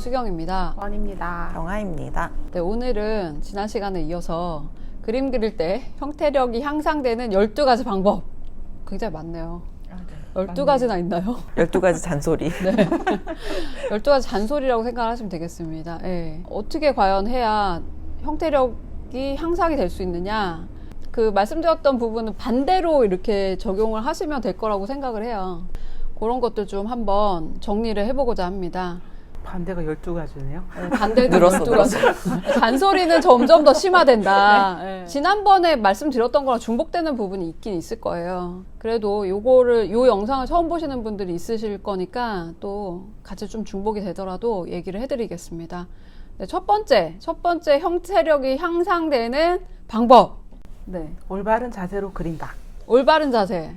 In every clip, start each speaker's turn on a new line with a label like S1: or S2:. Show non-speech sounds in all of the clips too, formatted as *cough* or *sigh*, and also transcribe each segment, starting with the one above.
S1: 전수경입니다.
S2: 원입니다.
S3: 경아입니다.
S1: 네, 오늘은 지난 시간에 이어서 그림 그릴 때 형태력이 향상되는 12가지 방법. 굉장히 많네요. 12가지나 있나요?
S3: 12가지 잔소리. *laughs*
S1: 네. *laughs* 12가지 잔소리라고 생각하시면 되겠습니다. 예. 어떻게 과연 해야 형태력이 향상이 될 수 있느냐? 그 말씀드렸던 부분은 반대로 이렇게 적용을 하시면 될 거라고 생각을 해요. 그런 것들 좀 한번 정리를 해보고자 합니다.
S2: 반대가 12가지네요.
S1: 네, 반대도
S3: 늘었어,
S1: 12가지. 잔소리는 점점 더 심화된다. 예. 지난번에 말씀드렸던 거랑 중복되는 부분이 있긴 있을 거예요. 그래도 요거를, 요 영상을 처음 보시는 분들이 있으실 거니까 또 같이 좀 중복이 되더라도 얘기를 해드리겠습니다. 네, 첫 번째, 첫 번째 형태력이 향상되는 방법. 네.
S2: 올바른 자세로 그린다.
S1: 올바른 자세.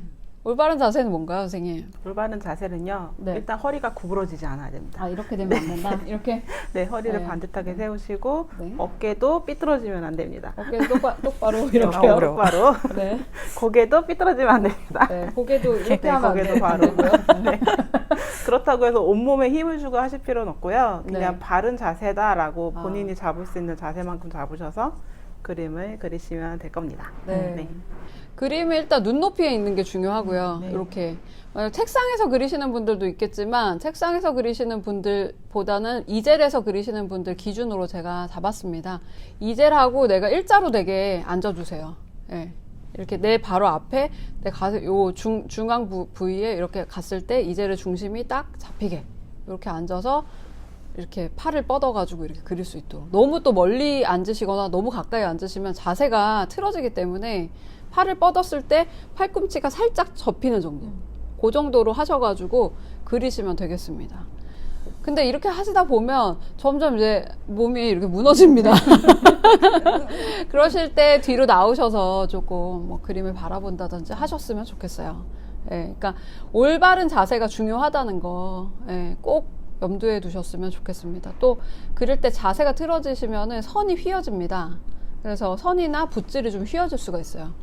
S1: 올바른 자세는 뭔가요, 선생님?
S2: 올바른 자세는요.
S1: 네.
S2: 일단 허리가 구부러지지 않아야 됩니다.
S1: 아, 이렇게 되면 안 된다? *laughs* 이렇게?
S2: 네, 허리를
S1: 네.
S2: 반듯하게 세우시고
S1: 네.
S2: 어깨도 삐뚤어지면 안 됩니다.
S1: 어깨 똑바, 똑바로
S3: 아, *laughs*
S1: 이렇게요.
S3: 어려워.
S2: 똑바로 *laughs*
S1: 네.
S2: 고개도 삐뚤어지면 안 됩니다.
S1: 네, 고개도 이렇게
S2: 네,
S1: 하면
S2: 고개도
S1: 안
S2: 바로.
S1: 되고요.
S2: 네. 그렇다고 해서 온몸에 힘을 주고 하실 필요는 없고요. 그냥
S1: 네.
S2: 바른 자세다라고
S1: 아.
S2: 본인이 잡을 수 있는 자세만큼 잡으셔서 그림을 그리시면 될 겁니다.
S1: 네. 그림이 일단 눈높이에 있는 게 중요하고요.
S2: 네.
S1: 이렇게 만약 책상에서 그리시는 분들도 있겠지만 책상에서 그리시는 분들보다는 이젤에서 그리시는 분들 기준으로 제가 잡았습니다. 이젤하고 내가 일자로 되게 앉아주세요. 예. 이렇게 내 바로 앞에 내 가슴 요 중, 중앙 부, 부위에 이렇게 갔을 때 이젤의 중심이 딱 잡히게 이렇게 앉아서 이렇게 팔을 뻗어가지고 이렇게 그릴 수 있도록. 너무 또 멀리 앉으시거나 너무 가까이 앉으시면 자세가 틀어지기 때문에 팔을 뻗었을 때 팔꿈치가 살짝 접히는 정도. 그 정도로 하셔가지고 그리시면 되겠습니다. 근데 이렇게 하시다 보면 점점 이제 몸이 이렇게 무너집니다. *laughs* 그러실 때 뒤로 나오셔서 조금 뭐 그림을 바라본다든지 하셨으면 좋겠어요. 예, 그러니까 올바른 자세가 중요하다는 거, 예, 꼭 염두에 두셨으면 좋겠습니다. 또 그릴 때 자세가 틀어지시면은 선이 휘어집니다. 그래서 선이나 붓질이 좀 휘어질 수가 있어요.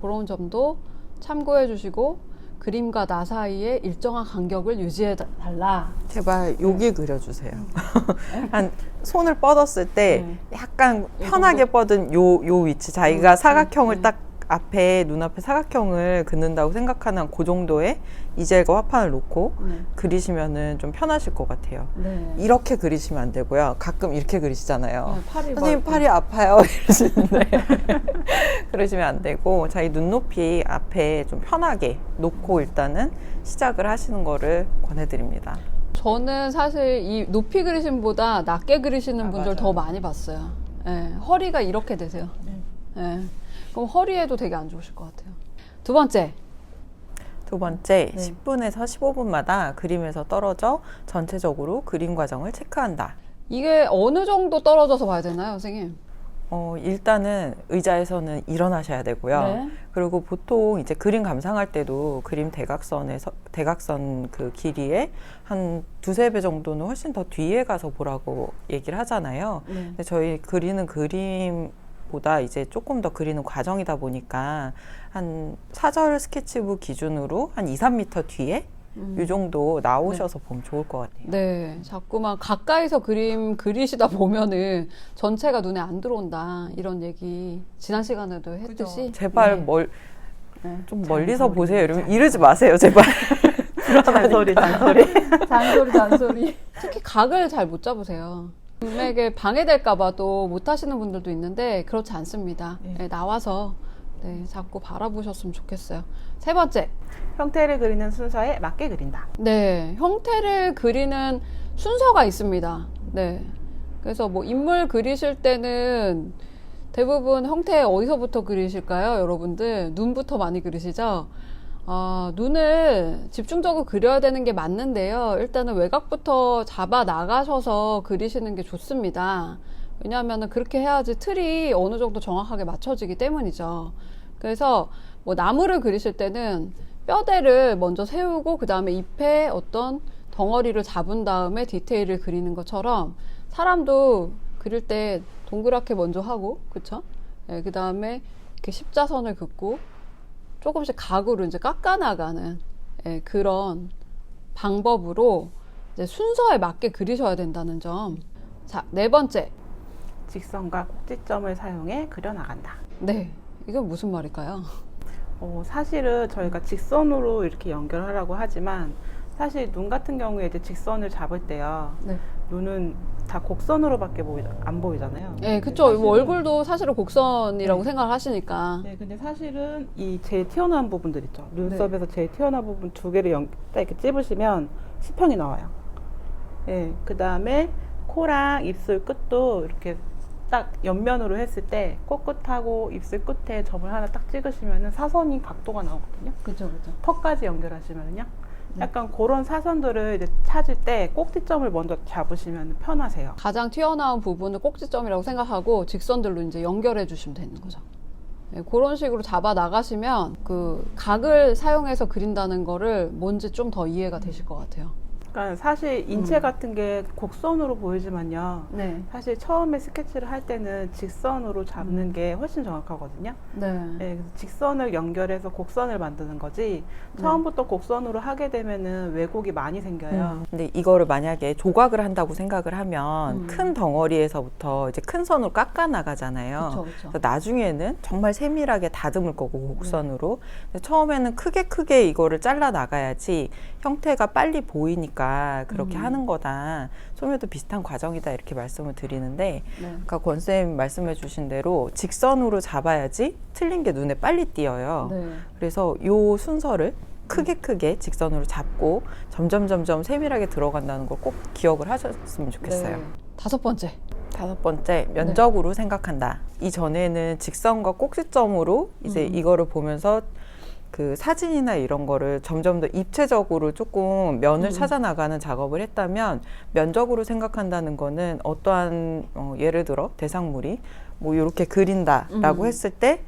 S1: 그런 점도 참고해 주시고 그림과 나 사이에 일정한 간격을 유지해 달라.
S3: 제발 여기 그려주세요. *laughs* 한 손을 뻗었을 때
S1: 네.
S3: 약간 편하게 뻗은 요, 요 위치. 자기가 사각형을 딱 앞에, 눈앞에 사각형을 긋는다고 생각하는 그 정도의 이젤과 화판을 놓고
S1: 네.
S3: 그리시면은 좀 편하실 것 같아요.
S1: 네.
S3: 이렇게 그리시면 안 되고요. 가끔 이렇게 그리시잖아요.
S1: 네, 팔이
S3: 선생님
S1: 막-
S3: 팔이 아파요 *laughs* 이러시는데 *laughs* 그러시면 안 되고 자기 눈높이 앞에 좀 편하게 놓고 일단은 시작을 하시는 거를 권해드립니다.
S1: 저는 사실 이 높이 그리심보다 낮게 그리시는
S2: 아,
S1: 분들
S2: 맞아요.
S1: 더 많이 봤어요. 예, 허리가 이렇게 되세요. 예, 그럼 허리에도 되게 안 좋으실 것 같아요. 두 번째,
S3: 두 번째,
S1: 네.
S3: 10분에서 15분마다 그림에서 떨어져 전체적으로 그림 과정을 체크한다.
S1: 이게 어느 정도 떨어져서 봐야 되나요, 선생님?
S3: 어, 일단은 의자에서는 일어나셔야 되고요.
S1: 네.
S3: 그리고 보통 이제 그림 감상할 때도 그림 대각선에서 대각선 그 길이에 한 두세 배 정도는 훨씬 더 뒤에 가서 보라고 얘기를 하잖아요.
S1: 네.
S3: 근데 저희 그리는 그림 보다 이제 조금 더 그리는 과정이다 보니까 한 사절 스케치북 기준으로 한 2, 3미터 뒤에
S1: 음.
S3: 이 정도 나오셔서 보면 좋을 것 같아요.
S1: 네, 자꾸만 가까이서 그림 그리시다 보면은 전체가 눈에 안 들어온다 이런 얘기 지난 시간에도 했듯이
S3: 제발
S1: 네.
S3: 멀,
S1: 네.
S3: 좀 멀리서 보세요. 이러면 이러지 마세요, 제발. *laughs*
S2: 잔소리, 잔소리. *laughs*
S1: 잔소리 잔소리. *laughs* 특히 각을 잘 못 잡으세요. 눈에게 방해될까봐 또못 하시는 분들도 있는데 그렇지 않습니다. 네, 나와서 네, 자꾸 바라보셨으면 좋겠어요. 세 번째,
S2: 형태를 그리는 순서에 맞게 그린다.
S1: 네, 형태를 그리는 순서가 있습니다. 네. 그래서 뭐 인물 그리실 때는 대부분 형태 어디서부터 그리실까요? 여러분들 눈부터 많이 그리시죠? 아, 눈을 집중적으로 그려야 되는 게 맞는데요. 일단은 외곽부터 잡아 나가셔서 그리시는 게 좋습니다. 왜냐하면 그렇게 해야지 틀이 어느 정도 정확하게 맞춰지기 때문이죠. 그래서 뭐 나무를 그리실 때는 뼈대를 먼저 세우고 그 다음에 잎에 어떤 덩어리를 잡은 다음에 디테일을 그리는 것처럼 사람도 그릴 때 동그랗게 먼저 하고 그쵸? 예, 그 다음에 이렇게 십자선을 긋고 조금씩 각으로 이제 깎아나가는 예, 그런 방법으로 이제 순서에 맞게 그리셔야 된다는 점. 자, 네 번째.
S2: 직선과 꼭지점을 사용해 그려나간다.
S1: 네. 이건 무슨 말일까요?
S2: 어, 사실은 저희가 직선으로 이렇게 연결하라고 하지만 사실 눈 같은 경우에 이제 직선을 잡을 때요.
S1: 네.
S2: 눈은 다 곡선으로밖에 보이, 안 보이잖아요.
S1: 네, 그쵸.
S2: 사실은-
S1: 뭐 얼굴도 사실은 곡선이라고
S2: 네.
S1: 생각을 하시니까.
S2: 네, 근데 사실은 이 제일 튀어나온 부분들 있죠. 눈썹에서 제일 튀어나온 부분 두 개를 연, 딱 이렇게 찝으시면 수평이 나와요. 예, 그 다음에 코랑 입술 끝도 이렇게 딱 옆면으로 했을 때 코끝하고 입술 끝에 점을 하나 딱 찍으시면은 사선이 각도가 나오거든요.
S1: 그쵸, 그쵸.
S2: 턱까지 연결하시면은요.
S1: 네.
S2: 약간 그런 사선들을 이제 찾을 때 꼭지점을 먼저 잡으시면 편하세요.
S1: 가장 튀어나온 부분을 꼭지점이라고 생각하고 직선들로 이제 연결해 주시면 되는 거죠. 네, 그런 식으로 잡아 나가시면 그 각을 사용해서 그린다는 거를 뭔지 좀 더 이해가 되실 것 같아요.
S2: 그러니까 사실 인체
S1: 음.
S2: 같은 게 곡선으로 보이지만요.
S1: 네.
S2: 사실 처음에 스케치를 할 때는 직선으로 잡는 게 훨씬 정확하거든요.
S1: 네.
S2: 네, 그래서 직선을 연결해서 곡선을 만드는 거지 처음부터 곡선으로 하게 되면은 왜곡이 많이 생겨요.
S3: 근데 이거를 만약에 조각을 한다고 생각을 하면
S1: 음.
S3: 큰 덩어리에서부터 이제 큰 선으로 깎아 나가잖아요.
S1: 그쵸, 그쵸.
S3: 그래서 나중에는 정말 세밀하게 다듬을 거고 곡선으로 근데 처음에는 크게 크게 이거를 잘라 나가야지 형태가 빨리 보이니까 그렇게
S1: 음.
S3: 하는 거다 소묘도 비슷한 과정이다 이렇게 말씀을 드리는데
S1: 네.
S3: 아까 권쌤 말씀해 주신 대로 직선으로 잡아야지 틀린 게 눈에 빨리 띄어요
S1: 네.
S3: 그래서 요 순서를 크게 크게 직선으로 잡고 점점 점점 세밀하게 들어간다는 걸 꼭 기억을 하셨으면 좋겠어요
S1: 네. 다섯 번째.
S3: 다섯 번째 면적으로 생각한다. 이 전에는 직선과 꼭지점으로 이제
S1: 음.
S3: 이거를 보면서 그 사진이나 이런 거를 점점 더 입체적으로 조금 면을
S1: 음.
S3: 찾아 나가는 작업을 했다면 면적으로 생각한다는 거는 어떠한 어, 예를 들어 대상물이 뭐 이렇게 그린다라고
S1: 음.
S3: 했을 때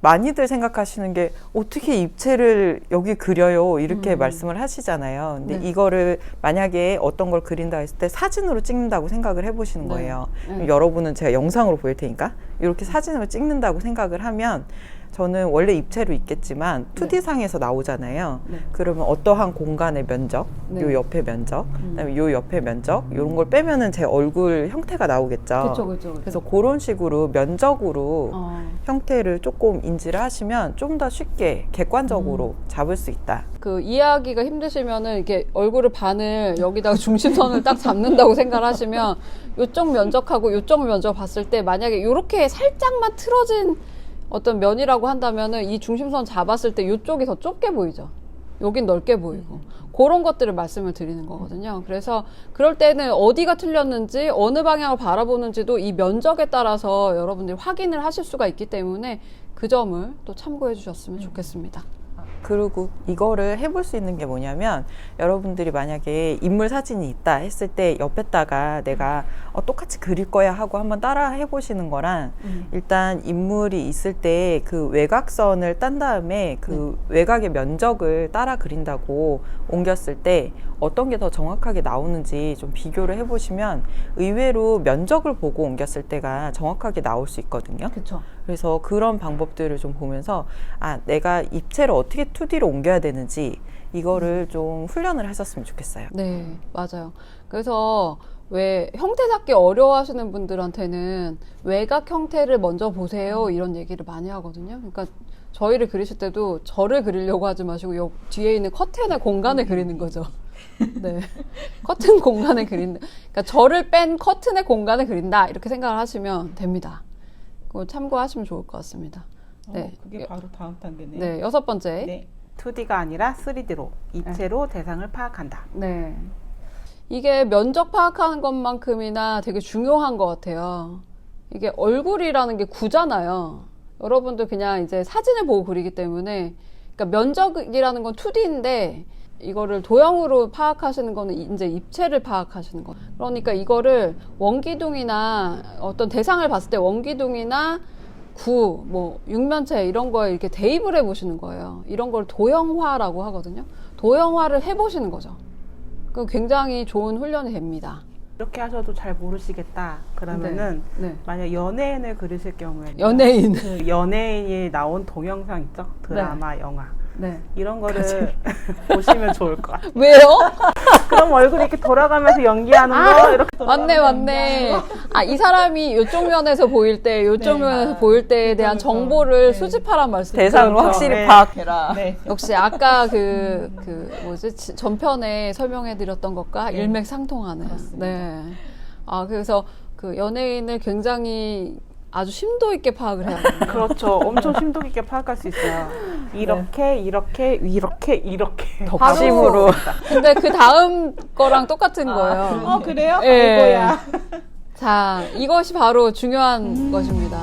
S3: 많이들 생각하시는 게 어떻게 입체를 여기 그려요 이렇게
S1: 음.
S3: 말씀을 하시잖아요. 근데
S1: 네.
S3: 이거를 만약에 어떤 걸 그린다 했을 때 사진으로 찍는다고 생각을 해보시는
S1: 네.
S3: 거예요.
S1: 네.
S3: 여러분은 제가 영상으로 보일 테니까 이렇게 사진으로 찍는다고 생각을 하면 저는 원래 입체로 있겠지만
S1: 네.
S3: 2D 상에서 나오잖아요.
S1: 네.
S3: 그러면 어떠한 공간의 면적,
S1: 네.
S3: 요 옆에 면적,
S1: 음.
S3: 그다음에 요 옆에 면적 이런 걸 빼면은 제 얼굴 형태가 나오겠죠.
S1: 그쵸, 그쵸, 그쵸.
S3: 그래서 그런 식으로 면적으로
S1: 어.
S3: 형태를 조금 인지를 하시면 좀 더 쉽게 객관적으로
S1: 음.
S3: 잡을 수 있다.
S1: 그 이해하기가 힘드시면은 이렇게 얼굴을 반을 여기다가 중심선을 딱 잡는다고 *laughs* 생각을 하시면 요쪽 면적하고 요쪽 면적 봤을 때 만약에 이렇게 살짝만 틀어진 어떤 면이라고 한다면은 이 중심선 잡았을 때 요쪽이 더 좁게 보이죠. 여긴 넓게 보이고 그런 것들을 말씀을 드리는 거거든요. 그래서 그럴 때는 어디가 틀렸는지 어느 방향을 바라보는지도 이 면적에 따라서 여러분들이 확인을 하실 수가 있기 때문에 그 점을 또 참고해 주셨으면 좋겠습니다.
S3: 그리고 이거를 해볼 수 있는 게 뭐냐면 여러분들이 만약에 인물 사진이 있다 했을 때 옆에다가 내가 어, 똑같이 그릴 거야 하고 한번 따라 해보시는 거랑 일단 인물이 있을 때 그 외곽선을 딴 다음에 그 외곽의 면적을 따라 그린다고 옮겼을 때 어떤 게 더 정확하게 나오는지 좀 비교를 해보시면 의외로 면적을 보고 옮겼을 때가 정확하게 나올 수 있거든요.
S1: 그렇죠.
S3: 그래서 그런 방법들을 좀 보면서 아 내가 입체를 어떻게 2D로 옮겨야 되는지 이거를 좀 훈련을 하셨으면 좋겠어요.
S1: 네, 맞아요. 그래서 왜 형태 잡기 어려워하시는 분들한테는 외곽 형태를 먼저 보세요 이런 얘기를 많이 하거든요. 그러니까 저희를 그리실 때도 저를 그리려고 하지 마시고 요 뒤에 있는 커튼의 공간을 그리는 거죠. *laughs* 네, 커튼 공간을 그린다. 그러니까 저를 뺀 커튼의 공간을 그린다 이렇게 생각을 하시면 됩니다. 그거 참고하시면 좋을 것 같습니다. 네,
S2: 어, 그게 바로 다음 단계네요.
S1: 네 여섯 번째.
S2: 네. 2D가 아니라 3D로 입체로 대상을 파악한다.
S1: 네. 이게 면적 파악하는 것만큼이나 되게 중요한 것 같아요. 이게 얼굴이라는 게 구잖아요. 여러분들 그냥 이제 사진을 보고 그리기 때문에, 그러니까 면적이라는 건 2D인데, 이거를 도형으로 파악하시는 거는 이- 이제 입체를 파악하시는 거. 그러니까 이거를 원기둥이나 어떤 대상을 봤을 때 원기둥이나 구, 뭐 육면체 이런 거에 이렇게 대입을 해보시는 거예요. 이런 걸 도형화라고 하거든요. 도형화를 해보시는 거죠. 그 굉장히 좋은 훈련이 됩니다.
S2: 이렇게 하셔도 잘 모르시겠다. 그러면은
S1: 네.
S2: 만약 연예인을 그리실 경우에는
S1: 연예인.
S2: 그 연예인이 나온 동영상 있죠? 드라마, 영화.
S1: 네.
S2: 이런 거를 *laughs* 보시면 좋을 것 같아요.
S1: 왜요? *laughs*
S2: 그럼 얼굴이 이렇게 돌아가면서 연기하는 거 이렇게
S1: 맞네, 맞네. 아, 이 사람이 이쪽 면에서 보일 때, 이쪽
S2: 네.
S1: 면에서 보일 때에 대한
S2: 그렇죠.
S1: 정보를
S2: 네.
S1: 수집하란 말씀.
S3: 대상으로
S2: 그렇죠.
S3: 확실히
S2: 네.
S3: 파악해라.
S2: 네.
S1: 역시 아까 그, 그, 뭐지, 지- 전편에 설명해드렸던 것과
S2: 네.
S1: 일맥상통하네. 네. 아, 그래서 그 연예인을 굉장히 아주 심도 있게 파악을 해야 돼요.
S2: 그렇죠. 엄청 심도 깊게 파악할 수 있어요. 이렇게 이렇게 이렇게 이렇게
S3: 덕심으로.
S1: 근데 그 다음 거랑 똑같은 거예요.
S2: 어 그래요?
S1: 예.
S2: 아이고야.
S1: 자, 이것이 바로 중요한 것입니다.